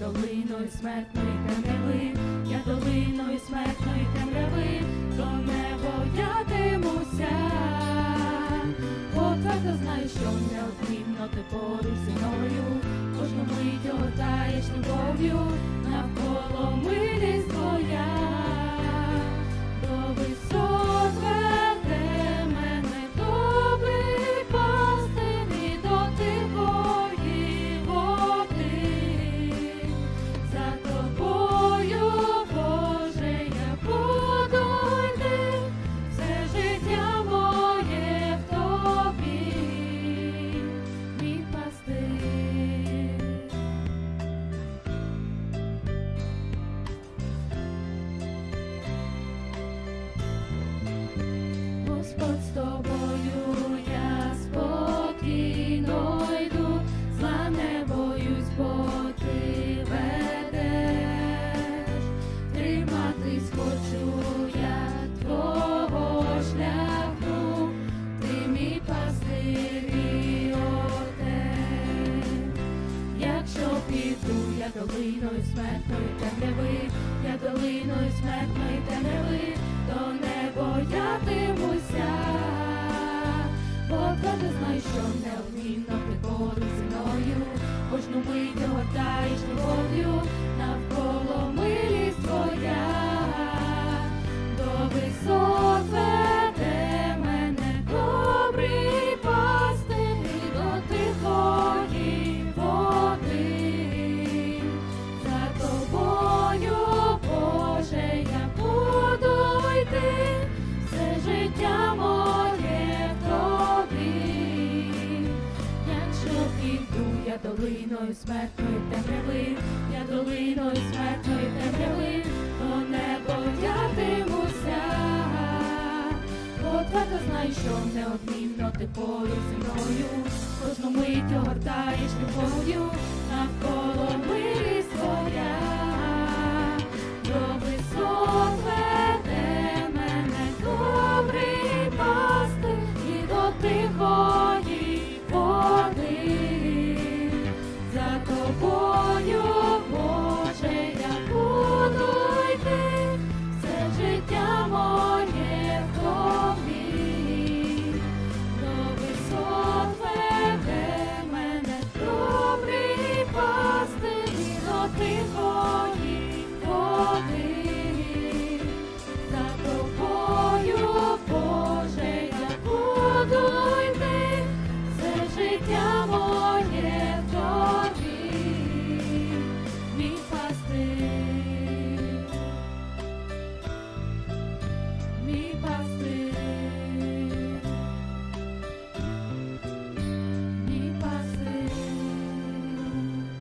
Долиною смертної темряви, я долиною смертної темряви, до не боятимуся, бо твердо знаю, що неодмінно ти поруч зі мною, кожну мить огортаєш любов'ю. Піду я долиною смертної темряви, я долиною смертної темряви, то не боятимуся, бо твердо знай, що неодмінно ти поруч зі мною, кожну мить огортаєш любов'ю, навколо Піду я долиною смертної темряви, я долиною смертної темряви, то не боятимуся, бо твердо знаю, що неодмінно ти поруч зі мною, кожну мить огортаєш любов'ю, навколо ми fall.